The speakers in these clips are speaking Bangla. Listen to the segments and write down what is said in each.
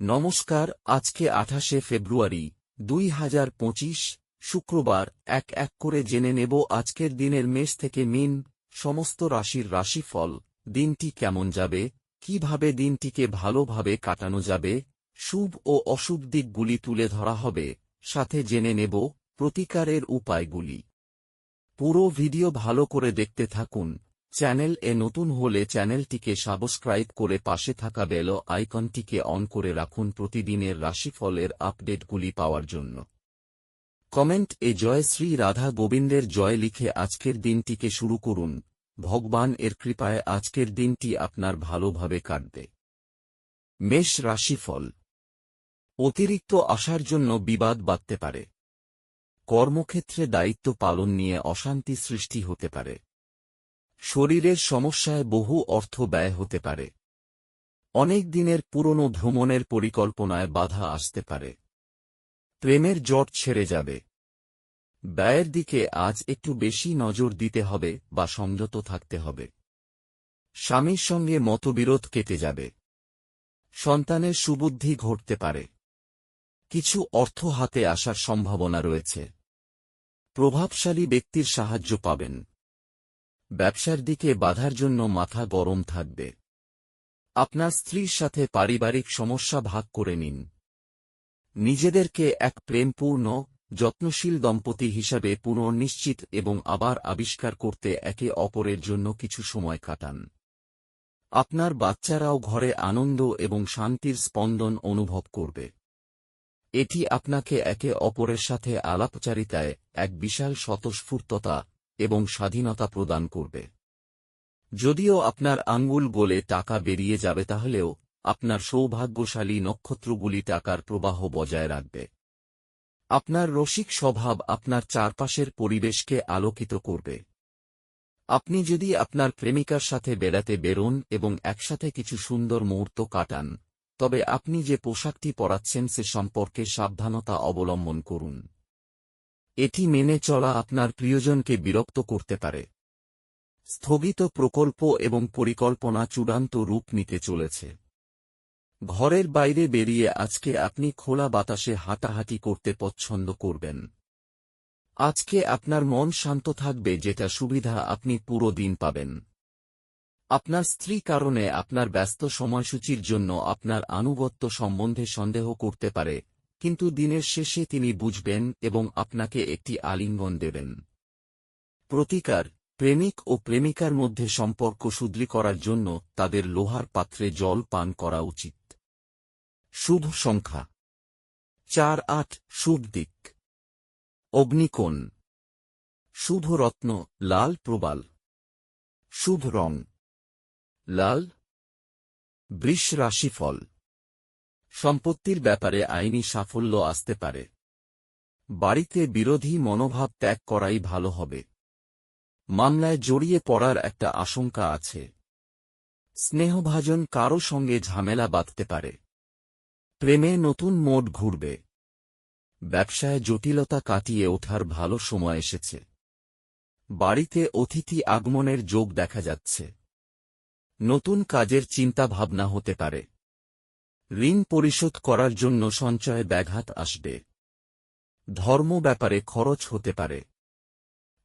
নমস্কার, আজকে আঠাশে ফেব্রুয়ারি, দুই হাজার পঁচিশ, শুক্রবার, এক এক করে জেনে নেব আজকের দিনের মেষ থেকে মিন, সমস্ত রাশির রাশিফল, দিনটি কেমন যাবে, কীভাবে দিনটিকে ভালোভাবে কাটানো যাবে, শুভ ও অশুভ দিকগুলি তুলে ধরা হবে, সাথে জেনে নেব প্রতিকারের উপায়গুলি। পুরো ভিডিও ভালো করে দেখতে থাকুন চ্যানেল এ নতুন হলে চ্যানেলটিকে সাবস্ক্রাইব করে পাশে থাকা বেল আইকনটিকে অন করে রাখুন প্রতিদিনের রাশিফলের আপডেটগুলি পাওয়ার জন্য। কমেন্ট এ জয় শ্রী রাধা গোবিন্দের জয় লিখে আজকের দিনটিকে শুরু করুন। ভগবান এর কৃপায় আজকের দিনটি আপনার ভালোভাবে কাটবে। মেষ রাশিফল। অতিরিক্ত আসার জন্য বিবাদ বাড়তে পারে। কর্মক্ষেত্রে দায়িত্ব পালন নিয়ে অশান্তি সৃষ্টি হতে পারে। শরীরের সমস্যায় বহু অর্থ ব্যয় হতে পারে। অনেক দিনের পুরনো ভ্রমণের পরিকল্পনায় বাধা আসতে পারে। প্রেমের জট ছেড়ে যাবে। ব্যয়ের দিকে আজ একটু বেশি নজর দিতে হবে বা সংযত থাকতে হবে। স্বামীর সঙ্গে মতবিরোধ কেটে যাবে। সন্তানের সুবুদ্ধি ঘটতে পারে। কিছু অর্থ হাতে আসার সম্ভাবনা রয়েছে। প্রভাবশালী ব্যক্তির সাহায্য পাবেন। ব্যবসার দিকে বাধার জন্য মাথা গরম থাকবে। আপনার স্ত্রীর সাথে পারিবারিক সমস্যা ভাগ করে নিন। নিজেদেরকে এক প্রেমপূর্ণ, যত্নশীল দম্পতি হিসাবে পুনর্নিশ্চিত এবং আবার আবিষ্কার করতে একে অপরের জন্য কিছু সময় কাটান। আপনার বাচ্চারাও ঘরে আনন্দ এবং শান্তির স্পন্দন অনুভব করবে। এটি আপনাকে একে অপরের সাথে আলাপচারিতায় এক বিশাল স্বতঃস্ফূর্ততা এবং স্বাধীনতা প্রদান করবে। যদিও আপনার আঙ্গুল গোলে টাকা বেরিয়ে যাবে, তাহলেও আপনার সৌভাগ্যশালী নক্ষত্রগুলি টাকার প্রবাহ বজায় রাখবে। আপনার রসিক স্বভাব আপনার চারপাশের পরিবেশকে আলোকিত করবে। আপনি যদি আপনার প্রেমিকার সাথে বেড়াতে বেরোন এবং একসাথে কিছু সুন্দর মুহূর্ত কাটান, তবে আপনি যে পোশাকটি পরাচ্ছেন সে সম্পর্কে সাবধানতা অবলম্বন করুন। এটি মেনে চলা আপনার প্রিয়জনকে বিরক্ত করতে পারে। স্থগিত প্রকল্প এবং পরিকল্পনা চূড়ান্ত রূপ নিতে চলেছে। ঘরের বাইরে বেরিয়ে আজকে আপনি খোলা বাতাসে হাঁটাহাঁটি করতে পছন্দ করবেন। আজকে আপনার মন শান্ত থাকবে, যেটা সুবিধা আপনি পুরো দিন পাবেন। আপনার স্ত্রী কারণে আপনার ব্যস্ত সময়সূচির জন্য আপনার আনুগত্য সম্বন্ধে সন্দেহ করতে পারে কিন্তু দিনের শেষে তিনি বুঝবেন এবং আপনাকে একটি আলিঙ্গন দেবেন। প্রতিকার, প্রেমিক ও প্রেমিকার মধ্যে সম্পর্ক শুদ্রি করার জন্য তাদের লোহার পাত্রে জল পান করা উচিত। শুভ সংখ্যা। চার আট, শুভ দিক। অগ্নিকোণ। শুভ রত্ন, লাল প্রবাল। শুভ রং। লাল। বৃষ রাশিফল। সম্পত্তির ব্যাপারে আইনি সাফল্য আসতে পারে। বাড়িতে বিরোধী মনোভাব ত্যাগ করাই ভালো হবে। মামলায় জড়িয়ে পড়ার একটা আশঙ্কা আছে। স্নেহভাজন কারও সঙ্গে ঝামেলা বাঁধতে পারে। প্রেমে নতুন মোড ঘুরবে। ব্যবসায় জটিলতা কাটিয়ে ওঠার ভালো সময় এসেছে। বাড়িতে অতিথি আগমনের যোগ দেখা যাচ্ছে। নতুন কাজের চিন্তা ভাবনা হতে পারে। ঋণ পরিশোধ করার জন্য সঞ্চয়ে ব্যাঘাত আসবে। ধর্ম ব্যাপারে খরচ হতে পারে।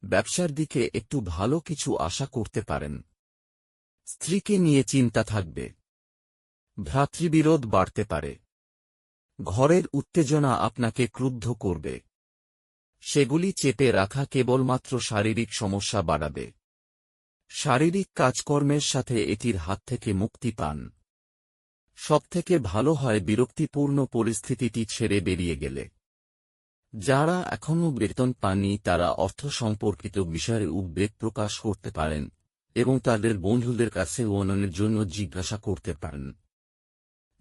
ব্যবসার দিকে একটু ভালো কিছু আশা করতে পারেন। স্ত্রীকে নিয়ে চিন্তা থাকবে। ভ্রাতৃবিরোধ বাড়তে পারে। ঘরের উত্তেজনা আপনাকে ক্রুদ্ধ করবে। সেগুলি চেপে রাখা কেবলমাত্র শারীরিক সমস্যা বাড়াবে। শারীরিক কাজকর্মের সাথে এটির হাত থেকে মুক্তি পান। সবথেকে ভালো হয় বিরক্তিপূর্ণ পরিস্থিতিটি ছেড়ে বেরিয়ে গেলে। যারা এখনও বেতন পাননি, তারা অর্থ সম্পর্কিত বিষয়ে উদ্বেগ প্রকাশ করতে পারেন এবং তাদের বন্ধুদের কাছে উন্নয়নের জন্য জিজ্ঞাসা করতে পারেন।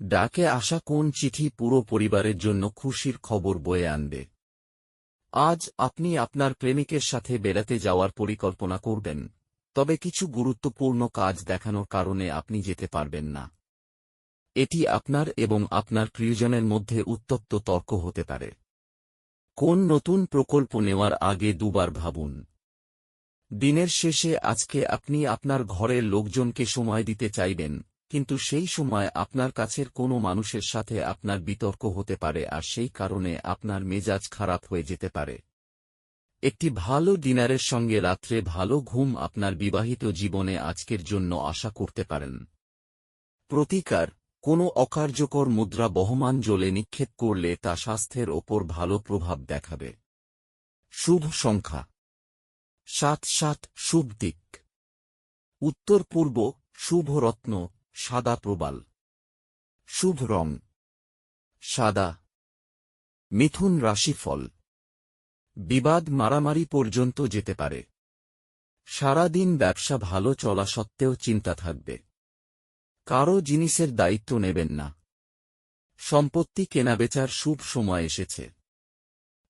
ডাকে আসা কোন চিঠি পুরো পরিবারের জন্য খুশির খবর বয়ে আনবে? আজ আপনি আপনার প্রেমিকের সাথে বেড়াতে যাওয়ার পরিকল্পনা করবেন, তবে কিছু গুরুত্বপূর্ণ কাজ দেখানোর কারণে আপনি যেতে পারবেন না। এটি আপনার এবং আপনার প্রিয়জনের মধ্যে উত্তপ্ত তর্ক হতে পারে। কোন নতুন প্রকল্প নেওয়ার আগে দুবার ভাবুন। দিনের শেষে আজকে আপনি আপনার ঘরের লোকজনকে সময় দিতে চাইবেন, কিন্তু সেই সময় আপনার কাছের কোনো মানুষের সাথে আপনার বিতর্ক হতে পারে আর সেই কারণে আপনার মেজাজ খারাপ হয়ে যেতে পারে। একটি ভালো ডিনারের সঙ্গে রাত্রে ভালো ঘুম আপনার বিবাহিত জীবনে আজকের জন্য আশা করতে পারেন। প্রতিকার কোনো অকার্যকর মুদ্রা বহমান জলে নিক্ষেপ করলে তা স্বাস্থ্যের ওপর ভালো প্রভাব দেখাবে। শুভ সংখ্যা। সাত সাত শুভ দিক। উত্তর পূর্ব শুভ রত্ন, সাদা প্রবাল। শুভ রং। সাদা। মিথুন রাশিফল। বিবাদ মারামারি পর্যন্ত যেতে পারে। সারাদিন ব্যবসা ভালো চলা সত্ত্বেও চিন্তা থাকবে। কারও জিনিসের দায়িত্ব নেবেন না। সম্পত্তি কেনাবেচার শুভ সময় এসেছে।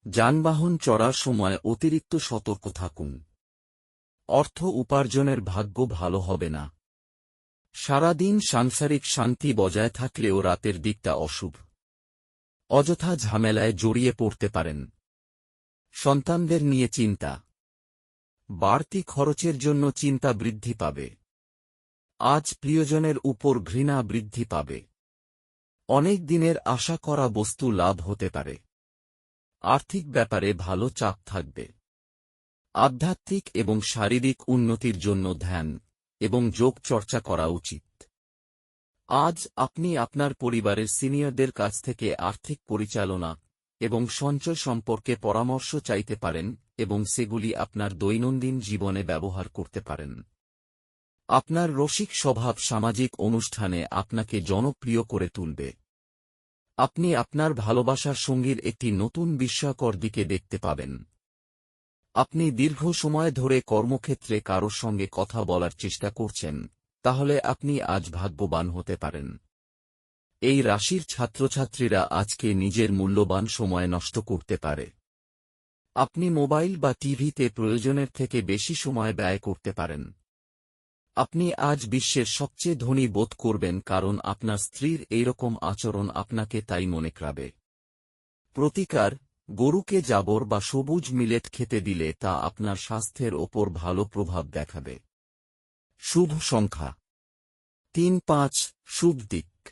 যানবাহন চড়ার সময় অতিরিক্ত সতর্ক থাকুন। অর্থ উপার্জনের ভাগ্য ভালো হবে না। সারাদিন সাংসারিক শান্তি বজায় থাকলেও রাতের দিকটা অশুভ। অযথা ঝামেলায় জড়িয়ে পড়তে পারেন। সন্তানদের নিয়ে চিন্তা। বাড়তি খরচের জন্য চিন্তা বৃদ্ধি পাবে। আজ প্রিয়জনের উপর ঘৃণা বৃদ্ধি পাবে। অনেক দিনের আশা করা বস্তু লাভ হতে পারে। আর্থিক ব্যাপারে ভালো চাপ থাকবে। আধ্যাত্মিক এবং শারীরিক উন্নতির জন্য ধ্যান এবং যোগ চর্চা করা উচিত। আজ আপনি আপনার পরিবারের সিনিয়রদের কাছ থেকে আর্থিক পরিচালনা এবং সঞ্চয় সম্পর্কে পরামর্শ চাইতে পারেন এবং সেগুলি আপনার দৈনন্দিন জীবনে ব্যবহার করতে পারেন। আপনার রসিক স্বভাব সামাজিক অনুষ্ঠানে আপনাকে জনপ্রিয় করে তুলবে। আপনি আপনার ভালোবাসার সঙ্গীর একটি নতুন বিস্ময়কর দিকে দেখতে পাবেন। আপনি দীর্ঘ সময় ধরে কর্মক্ষেত্রে কারোর সঙ্গে কথা বলার চেষ্টা করছেন, তাহলে আপনি আজ ভাগ্যবান হতে পারেন। এই রাশির ছাত্রছাত্রীরা আজকে নিজের মূল্যবান সময় নষ্ট করতে পারে। আপনি মোবাইল বা টিভিতে প্রয়োজনের থেকে বেশি সময় ব্যয় করতে পারেন। আপনি আজ বিশ্বের সবচেয়ে ধনী বোধ করবেন কারণ আপনার স্ত্রীর এইরকম আচরণ আপনাকে তাই মনে করাবে। প্রতিকার, গরুকে জাবর বা সবুজ মিলেট খেতে দিলে তা আপনার স্বাস্থ্যের ওপর ভালো প্রভাব দেখাবে। শুভ সংখ্যা। তিন পাঁচ, শুভ দিক।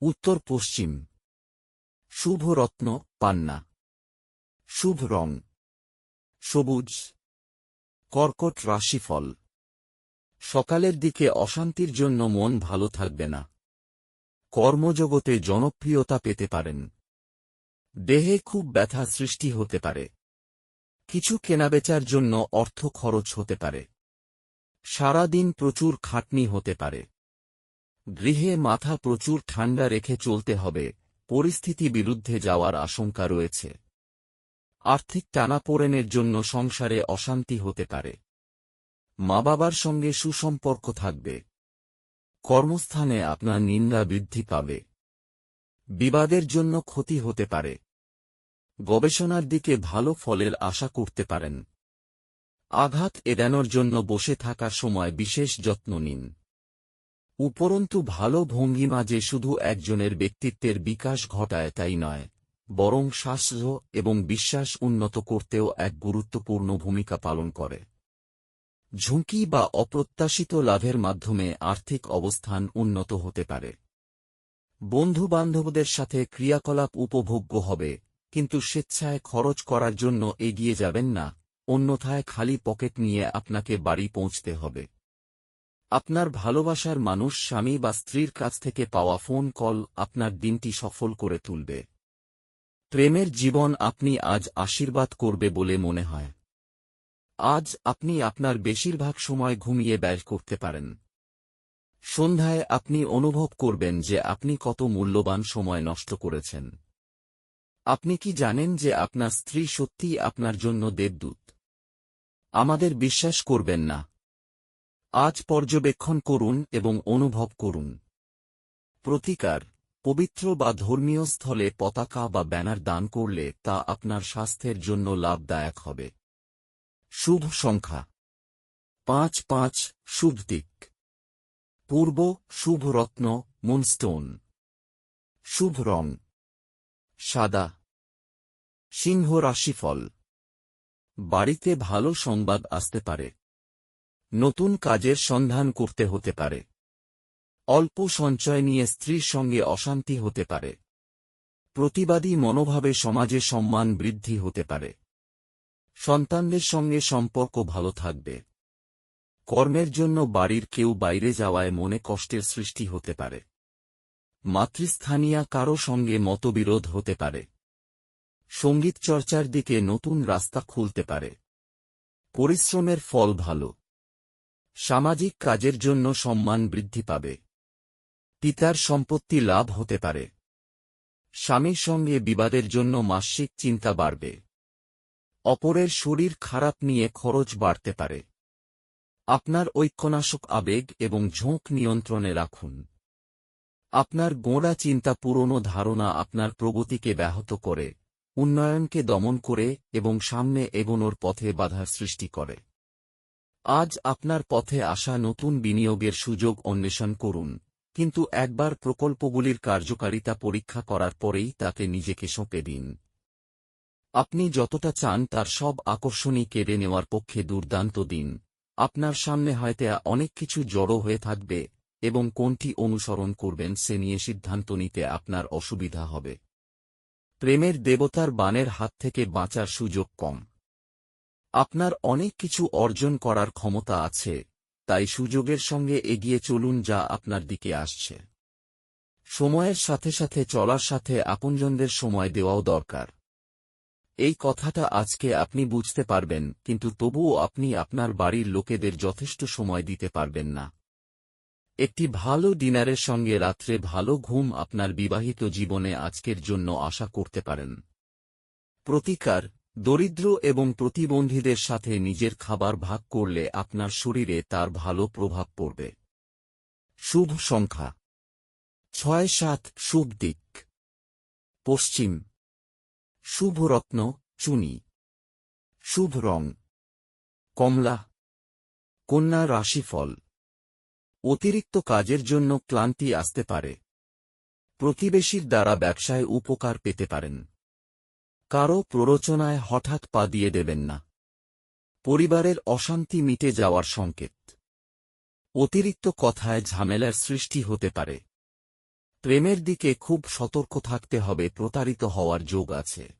উত্তর পশ্চিম। শুভ রত্ন, পান্না। শুভ রং। সবুজ। কর্কট রাশিফল। সকালের দিকে অশান্তির জন্য মন ভালো থাকবে না। কর্মজগতে জনপ্রিয়তা পেতে পারেন। দেহে খুব ব্যথা সৃষ্টি হতে পারে। কিছু কেনাবেচার জন্য অর্থ খরচ হতে পারে। সারাদিন প্রচুর খাটনি হতে পারে। গৃহে মাথা প্রচুর ঠান্ডা রেখে চলতে হবে, পরিস্থিতি বিরুদ্ধে যাওয়ার আশঙ্কা রয়েছে। আর্থিক টানাপোড়েনের জন্য সংসারে অশান্তি হতে পারে। মা বাবার সঙ্গে সুসম্পর্ক থাকবে। কর্মস্থানে আপনার নিন্দা বৃদ্ধি পাবে। বিবাদের জন্য ক্ষতি হতে পারে। গবেষণার দিকে ভালো ফলের আশা করতে পারেন। আঘাত এড়ানোর জন্য বসে থাকার সময় বিশেষ যত্ন নিন। উপরন্তু ভালো ভঙ্গিমা যে শুধু একজনের ব্যক্তিত্বের বিকাশ ঘটায় তাই নয়, বরং স্বাস্থ্য এবং বিশ্বাস উন্নত করতেও এক গুরুত্বপূর্ণ ভূমিকা পালন করে। ঝুঁকি বা অপ্রত্যাশিত লাভের মাধ্যমে আর্থিক অবস্থান উন্নত হতে পারে। বন্ধুবান্ধবদের সাথে ক্রিয়াকলাপ উপভোগ্য হবে, কিন্তু স্বেচ্ছায় খরচ করার জন্য এগিয়ে যাবেন না, অন্যথায় খালি পকেট নিয়ে আপনাকে বাড়ি পৌঁছতে হবে। আপনার ভালোবাসার মানুষ স্বামী বা স্ত্রীর কাছ থেকে পাওয়া ফোন কল আপনার দিনটি সফল করে তুলবে। প্রেমের জীবন আপনি আজ আশীর্বাদ করবে বলে মনে হয়। আজ আপনি আপনার বেশিরভাগ সময় ঘুমিয়ে ব্যয় করতে পারেন। সন্ধ্যায় আপনি অনুভব করবেন যে আপনি কত মূল্যবান সময় নষ্ট করেছেন। আপনি কি জানেন যে আপনার স্ত্রী সত্যিই আপনার জন্য দেবদূত? আমাদের বিশ্বাস করবেন না। আজ পর্যবেক্ষণ করুন এবং অনুভব করুন। প্রতিকার, পবিত্র বা ধর্মীয় স্থলে পতাকা বা ব্যানার দান করলে তা আপনার স্বাস্থ্যের জন্য লাভদায়ক হবে। শুভ সংখ্যা। পাঁচ পাঁচ শুভ দিক। পূর্ব শুভ রত্ন মুনস্টোন। শুভ রং। সাদা। সিংহ রাশিফল। বাড়িতে ভালো সংবাদ আসতে পারে। নতুন কাজের সন্ধান করতে হতে পারে। অল্প সঞ্চয় নিয়ে স্ত্রীর সঙ্গে অশান্তি হতে পারে। প্রতিবাদী মনোভাবে সমাজে সম্মান বৃদ্ধি হতে পারে। সন্তানদের সঙ্গে সম্পর্ক ভালো থাকবে। কর্মের জন্য বাড়ির কেউ বাইরে যাওয়ায় মনে কষ্টের সৃষ্টি হতে পারে। মাতৃস্থানীয় কারও সঙ্গে মতবিরোধ হতে পারে। সংগীত চর্চার দিকে নতুন রাস্তা খুলতে পারে। পরিশ্রমের ফল ভালো। সামাজিক কাজের জন্য সম্মান বৃদ্ধি পাবে। পিতার সম্পত্তি লাভ হতে পারে। স্বামীর সঙ্গে বিবাদের জন্য মাসিক চিন্তা বাড়বে। অপরের শরীর খারাপ নিয়ে খরচ বাড়তে পারে। আপনার ঐক্যনাশক আবেগ এবং ঝোঁক নিয়ন্ত্রণে রাখুন। আপনার গোঁড়া চিন্তা পুরনো ধারণা আপনার প্রগতিকে ব্যাহত করে, উন্নয়নকে দমন করে এবং সামনে এগোনোর পথে বাধার সৃষ্টি করে। আজ আপনার পথে আসা নতুন বিনিয়োগের সুযোগ অন্বেষণ করুন, কিন্তু একবার প্রকল্পগুলির কার্যকারিতা পরীক্ষা করার পরেই তাকে নিজেকে সঁপে দিন। আপনি যতটা চান তার সব আকর্ষণই কেড়ে নেওয়ার পক্ষে দুর্দান্ত দিন। আপনার সামনে হয়তো অনেক কিছু জড়ো হয়ে থাকবে এবং কোনটি অনুসরণ করবেন সে নিয়ে সিদ্ধান্ত নিতে আপনার অসুবিধা হবে। প্রেমের দেবতার বানের হাত থেকে বাঁচার সুযোগ কম। আপনার অনেক কিছু অর্জন করার ক্ষমতা আছে, তাই সুযোগের সঙ্গে এগিয়ে চলুন যা আপনার দিকে আসছে। সময়ের সাথে সাথে চলার সাথে আপনজনদের সময় দেওয়াও দরকার। এই কথাটা আজকে আপনি বুঝতে পারবেন, কিন্তু তবুও আপনি আপনার বাড়ির লোকেদের যথেষ্ট সময় দিতে পারবেন না। একটি ভালো ডিনারের সঙ্গে রাত্রে ভালো ঘুম আপনার বিবাহিত জীবনে আজকের জন্য আশা করতে পারেন। প্রতিকার, দরিদ্র এবং প্রতিবন্ধীদের সাথে নিজের খাবার ভাগ করলে আপনার শরীরে তার ভালো প্রভাব পড়বে। শুভ সংখ্যা। ছয় সাত, শুভ দিক। পশ্চিম। শুভ রত্ন চুনি। শুভ রং কমলা। কন্যা রাশিফল। অতিরিক্ত কাজের জন্য ক্লান্তি আসতে পারে। প্রতিবেশীর দ্বারা ব্যবসায় উপকার পেতে পারেন। কারও প্ররোচনায় হঠাৎ পা দিয়ে দেবেন না। পরিবারের অশান্তি মিটে যাওয়ার সংকেত। অতিরিক্ত কথায় ঝামেলার সৃষ্টি হতে পারে। প্রেমের দিকে খুব সতর্ক থাকতে হবে প্রতারিত হওয়ার যোগ আছে।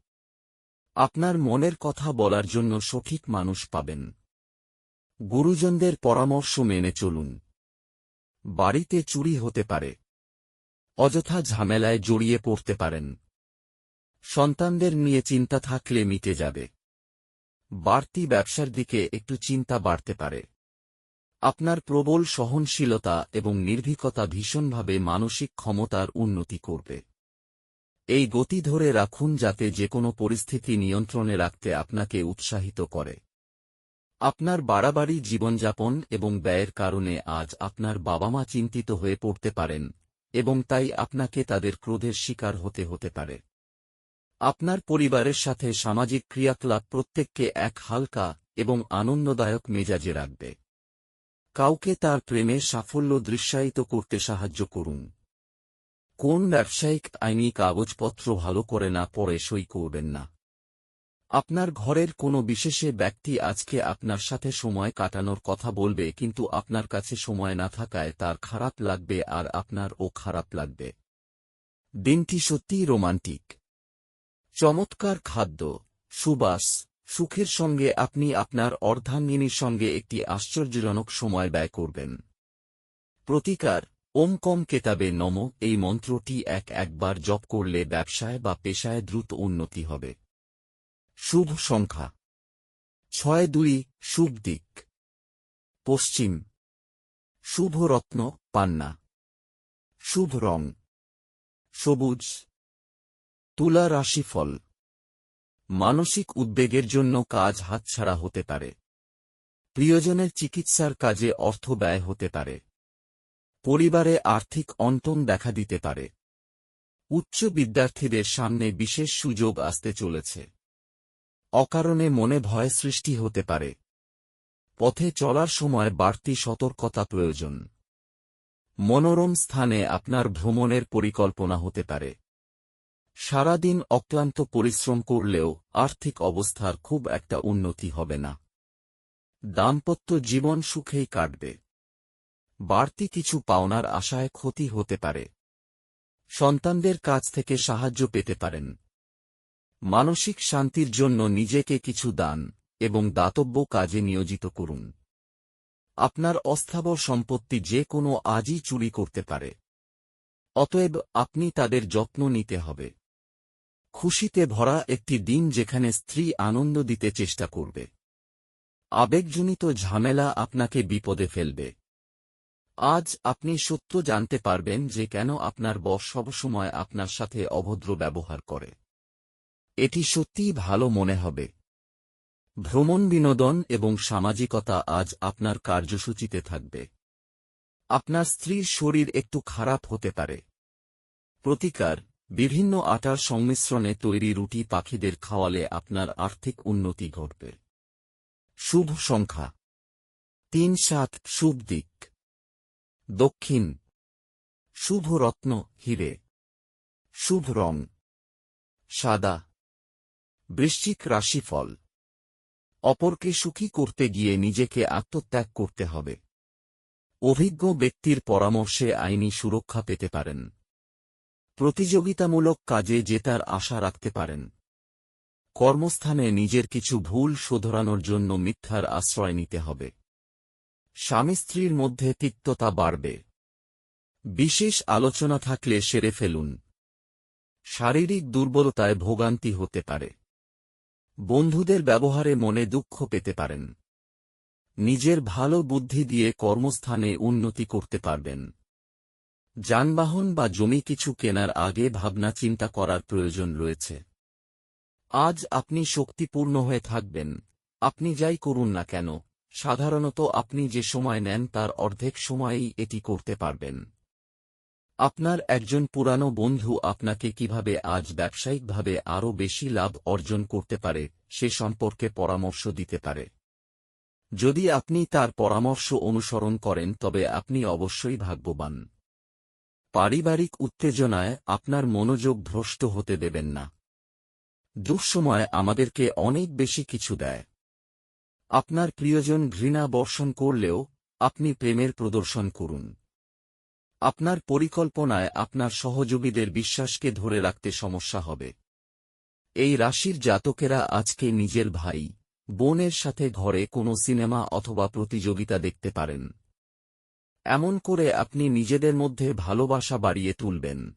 আপনার মনের কথা বলার জন্য সঠিক মানুষ পাবেন। গুরুজনদের পরামর্শ মেনে চলুন। বাড়িতে চুরি হতে পারে। অযথা ঝামেলায় জড়িয়ে পড়তে পারেন। সন্তানদের নিয়ে চিন্তা থাকলে মিটে যাবে। বাড়তি ব্যবসার দিকে একটু চিন্তা বাড়তে পারে। আপনার প্রবল সহনশীলতা এবং নির্ভীকতা ভীষণভাবে মানসিক ক্ষমতার উন্নতি করবে। এই গতি ধরে রাখুন যাতে যে কোনো পরিস্থিতি নিয়ন্ত্রণে রাখতে আপনাকে উৎসাহিত করে। আপনার বাড়াবাড়ি জীবনযাপন এবং ব্যয়ের কারণে আজ আপনার বাবা মা চিন্তিত হয়ে পড়তে পারেন এবং তাই আপনাকে তাদের ক্রোধের শিকার হতে হতে পারে। আপনার পরিবারের সাথে সামাজিক ক্রিয়াকলাপ প্রত্যেককে এক হালকা এবং আনন্দদায়ক মেজাজে রাখবে। কাউকে তার প্রেমে সাফল্য দৃশ্যায়িত করতে সাহায্য করুন। কোন ব্যবসায়িক আইনি কাগজপত্র ভালো করে না পরে সই করবেন না। আপনার ঘরের কোনো বিশেষে ব্যক্তি আজকে আপনার সাথে সময় কাটানোর কথা বলবে কিন্তু আপনার কাছে সময় না থাকায় তার খারাপ লাগবে আর আপনার ও খারাপ লাগবে। দিনটি সত্যিই রোমান্টিক। চমৎকার খাদ্য, সুবাস সুখের সঙ্গে আপনি আপনার অর্ধাঙ্গিনীর সঙ্গে একটি আশ্চর্যজনক সময় ব্যয় করবেন। প্রতিকার, ওম কম কেতাবে নম, এই মন্ত্রটি এক একবার জপ করলে ব্যবসায় বা পেশায় দ্রুত উন্নতি হবে। শুভ সংখ্যা। ছয় দুই, শুভ দিক। পশ্চিম। শুভ রত্ন, পান্না। শুভ রং। সবুজ। তুলা রাশিফল। মানসিক উদ্বেগের জন্য কাজ হাতছাড়া হতে পারে। প্রিয়জনের চিকিৎসার কাজে অর্থ ব্যয় হতে পারে। পরিবারে আর্থিক অন্তন দেখা দিতে পারে। উচ্চ বিদ্যার্থীদের সামনে বিশেষ সুযোগ আসতে চলেছে। অকারণে মনে ভয় সৃষ্টি হতে পারে। পথে চলার সময় বাড়তি সতর্কতা প্রয়োজন। মনোরম স্থানে আপনার ভ্রমণের পরিকল্পনা হতে পারে। সারাদিন অক্লান্ত পরিশ্রম করলেও আর্থিক অবস্থার খুব একটা উন্নতি হবে না। দাম্পত্য জীবন সুখেই কাটবে। বাড়তি কিছু পাওনার আশায় ক্ষতি হতে পারে। সন্তানদের কাছ থেকে সাহায্য পেতে পারেন। মানসিক শান্তির জন্য নিজেকে কিছু দান এবং দাতব্য কাজে নিয়োজিত করুন। আপনার অস্থাবর সম্পত্তি যে কোনো আজই চুরি করতে পারে। অতএব আপনি তাদের যত্ন নিতে হবে। খুশিতে ভরা একটি দিন যেখানে স্ত্রী আনন্দ দিতে চেষ্টা করবে। আবেগজনিত ঝামেলা আপনাকে বিপদে ফেলবে। আজ আপনি সত্য জানতে পারবেন যে কেন আপনার বস সবসময় আপনার সাথে অভদ্র ব্যবহার করে। এটি সত্যিই ভালো মনে হবে। ভ্রমণ বিনোদন এবং সামাজিকতা আজ আপনার কার্যসূচিতে থাকবে। আপনার স্ত্রীর শরীর একটু খারাপ হতে পারে। প্রতিকার বিভিন্ন আটার সংমিশ্রণে তৈরি রুটি পাখিদের খাওয়ালে আপনার আর্থিক উন্নতি ঘটবে। শুভ সংখ্যা। তিন সাত শুভ দিক। দক্ষিণ। শুভ রত্ন, হিরে। শুভ রং। সাদা। বৃশ্চিক রাশিফল। অপরকে সুখী করতে গিয়ে নিজেকে আত্মত্যাগ করতে হবে। অভিজ্ঞ ব্যক্তির পরামর্শে আইনি সুরক্ষা পেতে পারেন। প্রতিযোগিতামূলক কাজে জেতার আশা রাখতে পারেন। কর্মস্থানে নিজের কিছু ভুল শোধরানোর জন্য মিথ্যার আশ্রয় নিতে হবে। স্বামী স্ত্রীর মধ্যে তিক্ততা বাড়বে। বিশেষ আলোচনা থাকলে সেরে ফেলুন। শারীরিক দুর্বলতায় ভোগান্তি হতে পারে। বন্ধুদের ব্যবহারে মনে দুঃখ পেতে পারেন। নিজের ভালো বুদ্ধি দিয়ে কর্মস্থানে উন্নতি করতে পারবেন। যানবাহন বা জমি কিছু কেনার আগে ভাবনা চিন্তা করার প্রয়োজন রয়েছে। আজ আপনি শক্তিপূর্ণ হয়ে থাকবেন। আপনি যাই করুন না কেন, সাধারণত আপনি যে সময় নেন তার অর্ধেক সময়েই এটি করতে পারবেন। আপনার একজন পুরানো বন্ধু আপনাকে কীভাবে আজ ব্যবসায়িকভাবে আরও বেশি লাভ অর্জন করতে পারে, সে সম্পর্কে পরামর্শ দিতে পারে। যদি আপনি তার পরামর্শ অনুসরণ করেন, তবে আপনি অবশ্যই ভাগ্যবান। পারিবারিক উত্তেজনায় আপনার মনোযোগ ভ্রষ্ট হতে দেবেন না। দুঃসময় আমাদেরকে অনেক বেশি কিছু দেয়। আপনার প্রিয়জন ঘৃণা বর্ষণ করলেও আপনি প্রেমের প্রদর্শন করুন। আপনার পরিকল্পনায় আপনার সহযোগীদের বিশ্বাসকে ধরে রাখতে সমস্যা হবে। এই রাশির জাতকেরা আজকে নিজের ভাই, বোনের সাথে ঘরে কোনো সিনেমা অথবা প্রতিযোগিতা দেখতে পারেন। এমন করে আপনি নিজেদের মধ্যে ভালোবাসা বাড়িয়ে তুলবেন।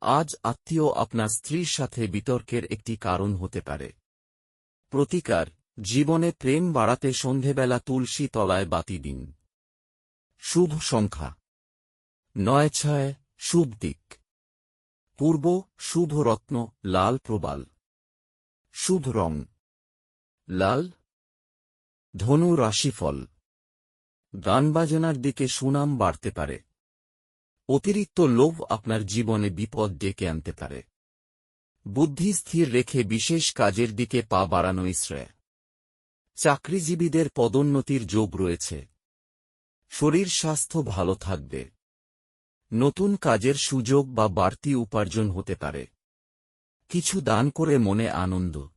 আজ আত্মীয় আপনার স্ত্রীর সাথে বিতর্কের একটি কারণ হতে পারে। প্রতিকার, জীবনে প্রেম বাড়াতে সন্ধেবেলা তুলসী তলায় বাতি দিন। শুভ সংখ্যা। নয় ছয়, শুভ দিক। পূর্ব, শুভ রত্ন, লাল প্রবাল। শুভ রং। লাল। ধনু রাশিফল। গান বাজনার দিকে সুনাম বাড়তে পারে। অতিরিক্ত লোভ আপনার জীবনে বিপদ ডেকে আনতে পারে। বুদ্ধি স্থির রেখে বিশেষ কাজের দিকে পা বাড়ানোই শ্রেয়। চাকরিজীবীদের পদোন্নতির যোগ রয়েছে। শরীর স্বাস্থ্য ভালো থাকবে। নতুন কাজের সুযোগ বা বাড়তি উপার্জন হতে পারে। কিছু দান করে মনে আনন্দ।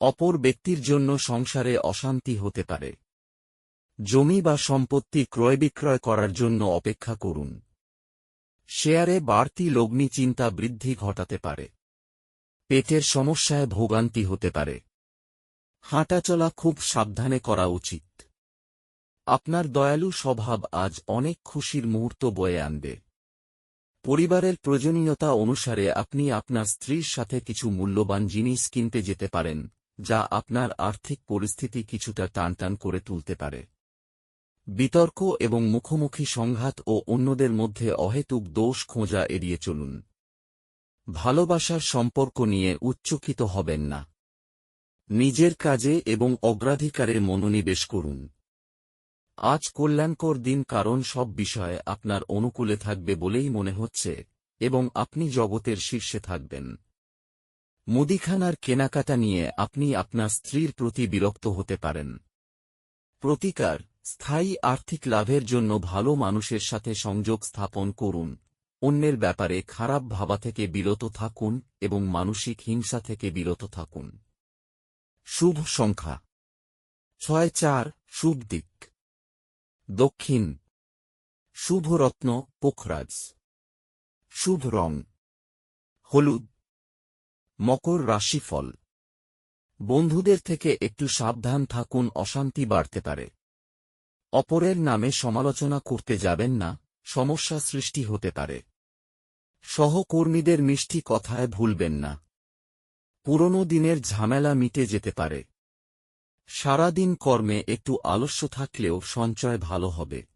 অপর ব্যক্তির জন্য সংসারে অশান্তি হতে পারে। জমি বা সম্পত্তি ক্রয় বিক্রয় করার জন্য অপেক্ষা করুন। শেয়ারে বাড়তি লগ্নি চিন্তা বৃদ্ধি ঘটাতে পারে। পেটের সমস্যায় ভোগান্তি হতে পারে। হাঁটাচলা খুব সাবধানে করা উচিত। আপনার দয়ালু স্বভাব আজ অনেক খুশির মুহূর্ত বয়ে আনবে। পরিবারের প্রয়োজনীয়তা অনুসারে আপনি আপনার স্ত্রীর সাথে কিছু মূল্যবান জিনিস কিনতে যেতে পারেন, যা আপনার আর্থিক পরিস্থিতি কিছুটা টানটান করে তুলতে পারে। বিতর্ক এবং মুখোমুখি সংঘাত ও অন্যদের মধ্যে অহেতুক দোষ খোঁজা এড়িয়ে চলুন। ভালোবাসার সম্পর্ক নিয়ে উচ্চকিত হবেন না। নিজের কাজে এবং অগ্রাধিকারে মনোনিবেশ করুন। আজ কল্যাণকর দিন কারণ সব বিষয়ে আপনার অনুকূলে থাকবে বলেই মনে হচ্ছে এবং আপনি জগতের শীর্ষে থাকবেন। মুদিখানার কেনাকাটা নিয়ে আপনি আপনার স্ত্রীর প্রতি বিরক্ত হতে পারেন। প্রতিকার স্থায়ী আর্থিক লাভের জন্য ভালো মানুষের সাথে সংযোগ স্থাপন করুন। অন্যের ব্যাপারে খারাপ ভাবা থেকে বিরত থাকুন এবং মানসিক হিংসা থেকে বিরত থাকুন। শুভ সংখ্যা। ছয় চার, শুভ দিক। দক্ষিণ। শুভরত্ন পোখরাজ। শুভ রং। হলুদ। মকর রাশিফল। বন্ধুদের থেকে একটু সাবধান থাকুন, অশান্তি বাড়তে পারে। অপরের নামে সমালোচনা করতে যাবেন না, সমস্যা সৃষ্টি হতে পারে। সহকর্মীদের মিষ্টি কথায় ভুলবেন না। পুরনো দিনের ঝামেলা মিটে যেতে পারে। সারাদিন কর্মে একটু আলস্য থাকলেও সঞ্চয় ভালো হবে।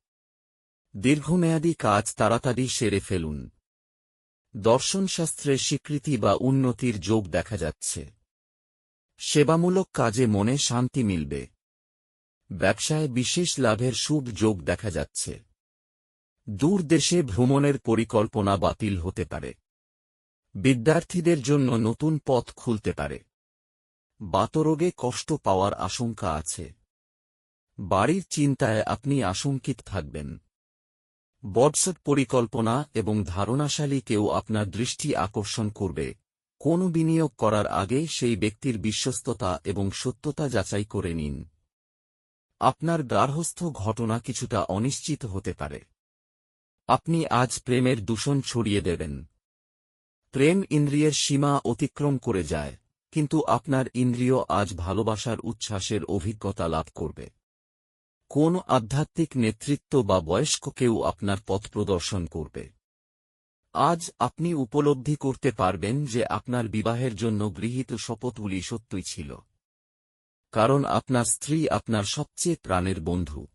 দীর্ঘমেয়াদী কাজ তাড়াতাড়ি সেরে ফেলুন। দর্শনশাস্ত্রে স্বীকৃতি বা উন্নতির যোগ দেখা যাচ্ছে। সেবামূলক কাজে মনে শান্তি মিলবে। ব্যবসায় বিশেষ লাভের শুভ যোগ দেখা যাচ্ছে। দূর দেশে ভ্রমণের পরিকল্পনা বাতিল হতে পারে। বিদ্যার্থীদের জন্য নতুন পথ খুলতে পারে। বাতরোগে কষ্ট পাওয়ার আশঙ্কা আছে। বাড়ির চিন্তায় আপনি আশঙ্কিত থাকবেন। বটসট পরিকল্পনা এবং ধারণাশালী কেউ আপনার দৃষ্টি আকর্ষণ করবে। কোন বিনিয়োগ করার আগে সেই ব্যক্তির বিশ্বস্ততা এবং সত্যতা যাচাই করে নিন। আপনার গার্হস্থ ঘটনা কিছুটা অনিশ্চিত হতে পারে। আপনি আজ প্রেমের দূষণ ছড়িয়ে দেবেন। প্রেম ইন্দ্রিয়ের সীমা অতিক্রম করে যায়, কিন্তু আপনার ইন্দ্রিয় আজ ভালোবাসার উচ্ছ্বাসের অভিজ্ঞতা লাভ করবে। কোন আধ্যাত্মিক নেতৃত্ব বা বয়স্ক কেউ আপনার পথ প্রদর্শন করবে। আজ আপনি উপলব্ধি করতে পারবেন যে আপনার বিবাহের জন্য গৃহীত শপথগুলি সত্যই ছিল। কারণ আপনার স্ত্রী আপনার সবচেয়ে প্রাণের বন্ধু।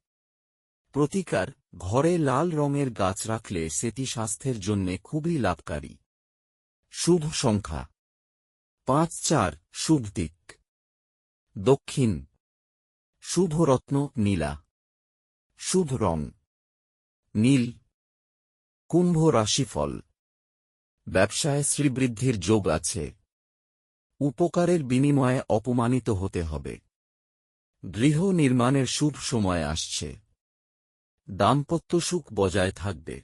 প্রতিকার, ঘরে লাল রঙের গাছ রাখলে সেটি স্বাস্থ্যের জন্যে খুবই লাভকারী। শুভ সংখ্যা। পাঁচ চার, শুভ দিক। দক্ষিণ। শুভরত্ন নীলা। শুভ রং। নীল। কুম্ভ রাশিফল। ব্যবসায় শ্রীবৃদ্ধির যোগ আছে। উপকারের বিনিময়ে অপমানিত হতে হবে। গৃহ নির্মাণের শুভ সময় আসছে। দাম্পত্য সুখ বজায় থাকবে।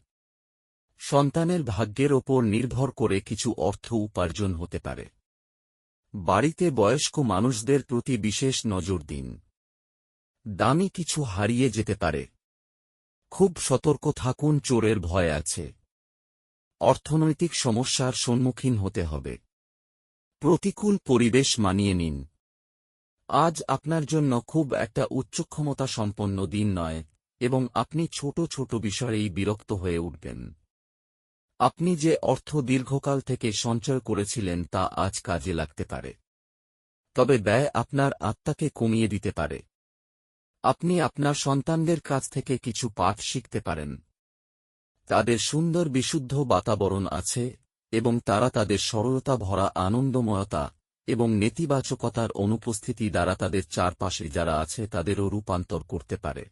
সন্তানের ভাগ্যের ওপর নির্ভর করে কিছু অর্থ উপার্জন হতে পারে। বাড়িতে বয়স্ক মানুষদের প্রতি বিশেষ নজর দিন। দামি কিছু হারিয়ে যেতে পারে। খুব সতর্ক থাকুন, চোরের ভয় আছে। অর্থনৈতিক সমস্যার সম্মুখীন হতে হবে। প্রতিকূল পরিবেশ মানিয়ে নিন। আজ আপনার জন্য খুব একটা উচ্চক্ষমতা সম্পন্ন দিন নয়, এবং আপনি ছোট ছোট বিষয়েই বিরক্ত হয়ে উঠবেন। আপনি যে অর্থ দীর্ঘকাল থেকে সঞ্চয় করেছিলেন তা আজ কাজে লাগতে পারে। তবে ব্যয় আপনার আত্মাকে কমিয়ে দিতে পারে। আপনি আপনার সন্তানদের কাছ থেকে কিছু পাঠ শিখতে পারেন। তাদের সুন্দর বিশুদ্ধ বাতাবরণ আছে এবং তারা তাদের সরলতা ভরা আনন্দময়তা এবং নেতিবাচকতার অনুপস্থিতি দ্বারা তাদের চারপাশে যারা আছে তাদেরও রূপান্তর করতে পারে।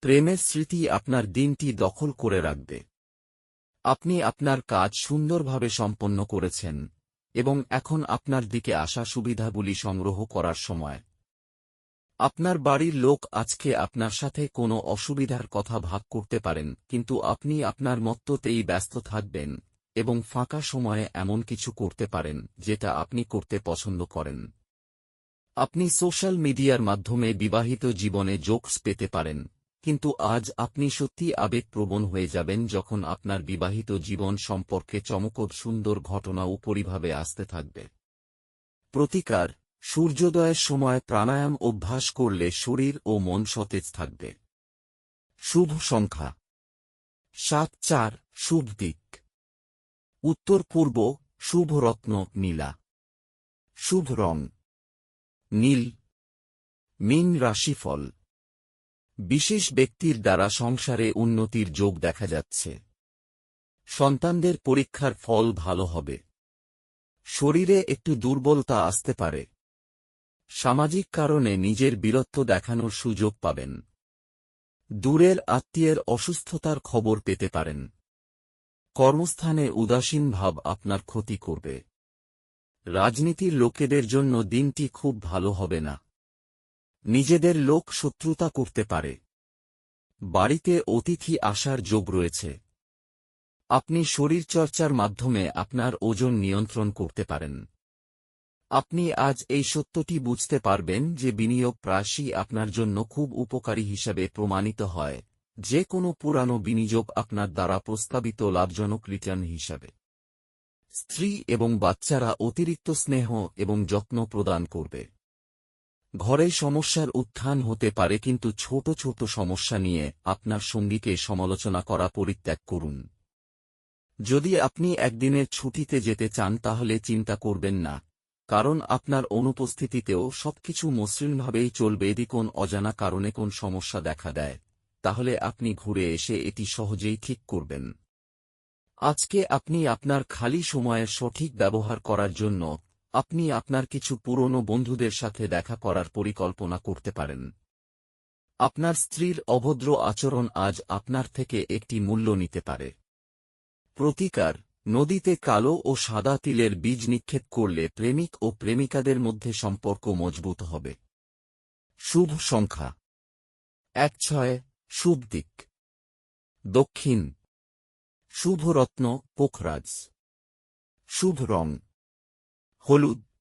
প্রেমের স্মৃতি আপনার দিনটি দখল করে রাখবে। আপনি আপনার কাজ সুন্দরভাবে সম্পন্ন করেছেন এবং এখন আপনার দিকে আসা সুবিধাগুলি সংগ্রহ করার সময়। আপনার বাড়ির লোক আজকে আপনার সাথে কোনো অসুবিধার কথা ভাগ করতে পারেন, কিন্তু আপনি আপনার মত্ততেই ব্যস্ত থাকবেন। এবং ফাঁকা সময়ে এমন কিছু করতে পারেন, যেটা আপনি করতে পছন্দ করেন। আপনি সোশ্যাল মিডিয়ার মাধ্যমে বিবাহিত জীবনে জোকস পেতে পারেন, কিন্তু আজ আপনি সত্যি আবেগপ্রবণ হয়ে যাবেন যখন আপনার বিবাহিত জীবন সম্পর্কে চমকদ সুন্দর ঘটনা উপরিভাবে আসতে থাকবে। প্রতিকার, সূর্যোদয়ের সময় প্রাণায়াম অভ্যাস করলে শরীর ও মন সতেজ থাকবে। শুভ সংখ্যা। সাত চার, শুভ দিক। উত্তর পূর্ব শুভ রত্ন নীলা। শুভ রং নীল। মিন রাশিফল। বিশেষ ব্যক্তির দ্বারা সংসারে উন্নতির যোগ দেখা যাচ্ছে। সন্তানদের পরীক্ষার ফল ভালো হবে। শরীরে একটু দুর্বলতা আসতে পারে। সামাজিক কারণে নিজের বীরত্ব দেখানোর সুযোগ পাবেন। দূরের আত্মীয়ের অসুস্থতার খবর পেতে পারেন। কর্মস্থানে উদাসীন ভাব আপনার ক্ষতি করবে। রাজনীতির লোকেদের জন্য দিনটি খুব ভালো হবে না। নিজেদের লোক শত্রুতা করতে পারে। বাড়িতে অতিথি আসার যোগ রয়েছে। আপনি শরীরচর্চার মাধ্যমে আপনার ওজন নিয়ন্ত্রণ করতে পারেন। আপনি আজ এই সত্যটি বুঝতে পারবেন যে বিনিয়োগ প্রায়শই আপনার জন্য খুব উপকারী হিসাবে প্রমাণিত হয়। যে কোনো পুরানো বিনিয়োগ আপনার দ্বারা প্রস্তাবিত লাভজনক রিটার্ন হিসাবে। স্ত্রী এবং বাচ্চারা অতিরিক্ত স্নেহ এবং যত্ন প্রদান করবে। ঘরে সমস্যার উত্থান হতে পারে কিন্তু ছোট ছোট সমস্যা নিয়ে আপনার সঙ্গীকে সমালোচনা করা পরিত্যাগ করুন। যদি আপনি একদিনের ছুটিতে যেতে চান তাহলে চিন্তা করবেন না, কারণ আপনার অনুপস্থিতিতেও সবকিছু মসৃণভাবেই চলবে। এদি কোন অজানা কারণে কোন সমস্যা দেখা দেয়। তাহলে আপনি ঘুরে এসে এটি সহজেই ঠিক করবেন। আজকে আপনি আপনার খালি সময়ের সঠিক ব্যবহার করার জন্য আপনি আপনার কিছু পুরনো বন্ধুদের সাথে দেখা করার পরিকল্পনা করতে পারেন। আপনার স্ত্রীর অভদ্র আচরণ আজ আপনার থেকে একটি মূল্য নিতে পারে। প্রতিকার, নদীতে কালো ও সাদা তিলের বীজ নিক্ষেপ করলে প্রেমিক ও প্রেমিকাদের মধ্যে সম্পর্ক মজবুত হবে। শুভ সংখ্যা। এক ছয় শুভ দিক। দক্ষিণ। শুভরত্ন পোখরাজ। শুভ রং। হলুদ।